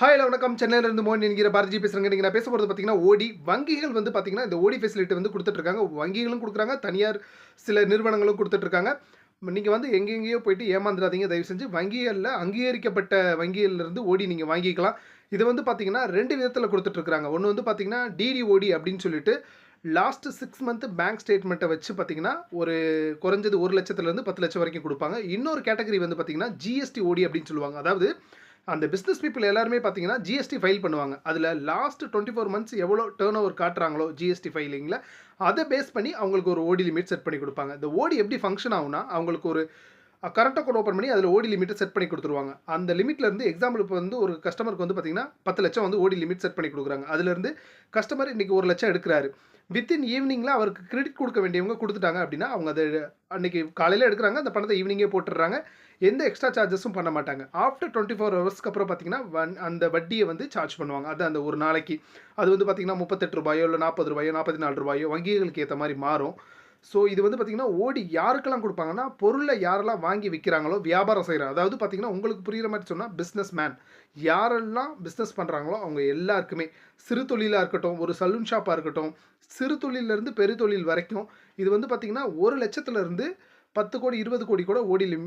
Hi வணக்கம். சென்னையிலிருந்து மோகன் என்கிற பாரதி பேசுகிறேங்க நீங்கள் நான் பேச போகிறது பார்த்தீங்கன்னா ஓடி. வங்கிகள் வந்து பார்த்தீங்கன்னா இந்த ஓடி ஃபெசிலிட்டி வந்து கொடுத்துட்ருக்காங்க. வங்கிகளும் கொடுக்குறாங்க. தனியார் சில நிறுவனங்களும் கொடுத்துட்ருக்காங்க. நீங்கள் வந்து எங்கெங்கேயோ போயிட்டு ஏமாந்துடாதீங்க. தயவு செஞ்சு வங்கிகளில் அங்கீகரிக்கப்பட்ட வங்கியிலிருந்து ஓடி நீங்கள் வாங்கிக்கலாம். இது வந்து பார்த்தீங்கன்னா ரெண்டு விதத்தில் கொடுத்துட்ருக்காங்க ஒன்று வந்து பார்த்தீங்கன்னா டிடி ஓடி அப்படின்னு சொல்லிட்டு லாஸ்ட்டு சிக்ஸ் மந்த் பேங்க் ஸ்டேட்மெண்ட்டை வச்சு பார்த்தீங்கன்னா ஒரு குறைஞ்சது ஒரு லட்சத்துலேருந்து பத்து லட்சம் வரைக்கும் கொடுப்பாங்க. இன்னொரு கேட்டகரி வந்து பார்த்தீங்கன்னா ஜிஎஸ்டி ஓடி அப்படின்னு சொல்லுவாங்க. அதாவது அந்த பிஸ்னஸ் பீப்புள் எல்லாருமே பார்த்தீங்கன்னா ஜிஎஸ்டி ஃபைல் பண்ணுவாங்க. அதில் லாஸ்ட் டுவெண்ட்டி ஃபோர் மந்த்ஸ் எவ்வளோ டேர்ன் ஓவர் காட்டுறாங்களோ ஜிஎஸ்டி ஃபைலிங்கில் அதை பேஸ் பண்ணி அவங்களுக்கு ஒரு ஓடி லிமிட் செட் பண்ணி கொடுப்பாங்க. இந்த ஓடி எப்படி ஃபங்க்ஷன் ஆகுனா அவங்களுக்கு ஒரு கரண்ட் அக்கௌண்ட் ஓப்பன் பண்ணி அதில் ஓடி லிமிட்டை செட் பண்ணி கொடுத்துருவாங்க. அந்த லிமிட்லேருந்து எக்ஸாம்பிள் இப்போ வந்து ஒரு கஸ்டமருக்கு வந்து பார்த்தீங்கன்னா பத்து லட்சம் வந்து ஓடி லிமிட் செட் பண்ணி கொடுக்குறாங்க. அதுலேருந்து கஸ்டமர் இன்றைக்கி ஒரு லட்சம் எடுக்கிறாரு. வித்தின் ஈவினிங்கில் அவருக்கு கிரெடிட் கொடுக்க வேண்டியவங்க கொடுத்துட்டாங்க அப்படின்னா அவங்க அதை அன்றைக்கி காலையில் எடுக்கிறாங்க அந்த பணத்தை ஈவினிங்கே போட்டுடுறாங்க. எந்த எக்ஸ்ட்ரா சார்ஜஸும் பண்ண மாட்டாங்க. ஆஃப்டர் டுவெண்ட்டி ஃபோர் ஹவர்ஸ்க்கு அப்புறம் பார்த்தீங்கன்னா வன் அந்த வட்டியை வந்து சார்ஜ் பண்ணுவாங்க. அது அந்த ஒரு நாளைக்கு. அது வந்து பார்த்தீங்கன்னா முப்பத்தெட்டு ரூபாயோ இல்லை நாற்பது ரூபாயோ நாற்பத்தி நாலு ரூபாயோ வங்கிகளுக்கு ஏற்ற மாதிரி மாறும். ஸோ இது வந்து பார்த்திங்கன்னா ஓடி யாருக்கெல்லாம் கொடுப்பாங்கன்னா பொருளை யாரெல்லாம் வாங்கி விற்கிறாங்களோ வியாபாரம் செய்கிறாங்க அதாவது பார்த்திங்கன்னா உங்களுக்கு புரிகிற மாதிரி சொன்னால் பிஸ்னஸ் மேன் யாரெல்லாம் பிஸ்னஸ் பண்ணுறாங்களோ அவங்க எல்லாருக்குமே. சிறு தொழிலாக இருக்கட்டும் ஒரு சலூன் ஷாப்பாக இருக்கட்டும் சிறு தொழிலேருந்து பெரு தொழில் வரைக்கும் இது வந்து பார்த்திங்கன்னா ஒரு லட்சத்துலேருந்து பத்து கோடி இருபது கோடி கூட ஓடி லிம்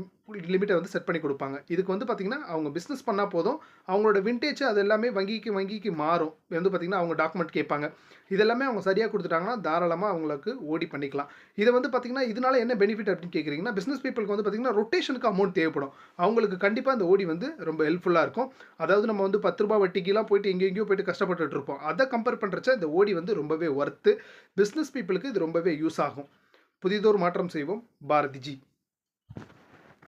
லிமிட்டை வந்து செட் பண்ணி கொடுப்பாங்க. இதுக்கு வந்து பார்த்திங்கன்னா அவங்க பிஸ்னஸ் பண்ணால் போதும். அவங்களோட விண்டேஜ் அது எல்லாமே வங்கிக்கு வங்கிக்கு மாறும். வந்து பார்த்திங்கன்னா அவங்க டாக்குமெண்ட் கேட்பாங்க. இதெல்லாமே அவங்க சரியாக கொடுத்துட்டாங்கன்னா தாராளமாக அவங்களுக்கு ஓடி பண்ணிக்கலாம். இதை வந்து பார்த்திங்கன்னா இதனால் என்ன பெனிஃபிட் அப்படின்னு கேட்குறீங்கன்னா பிஸ்னஸ் பீப்புளுக்கு வந்து பார்த்திங்கன்னா ரொட்டேஷனுக்கு அமௌண்ட் தேவைப்படும். அவங்களுக்கு கண்டிப்பாக அந்த ஓடி வந்து ரொம்ப ஹெல்ப்ஃபுல்லாக இருக்கும். அதாவது நம்ம வந்து பத்து ரூபா வட்டிக்கெலாம் போயிட்டு எங்கெங்கேயோ போயிட்டு கஷ்டப்பட்டுட்டு இருப்போம். அதை கம்பேர் பண்ணுறச்ச இந்த ஓடி வந்து ரொம்பவே ஒர்த்து பிஸ்னஸ் பீப்புளுக்கு இது ரொம்பவே யூஸ் ஆகும். புதிதோர் மாற்றம் செய்வோம். பாரதிஜி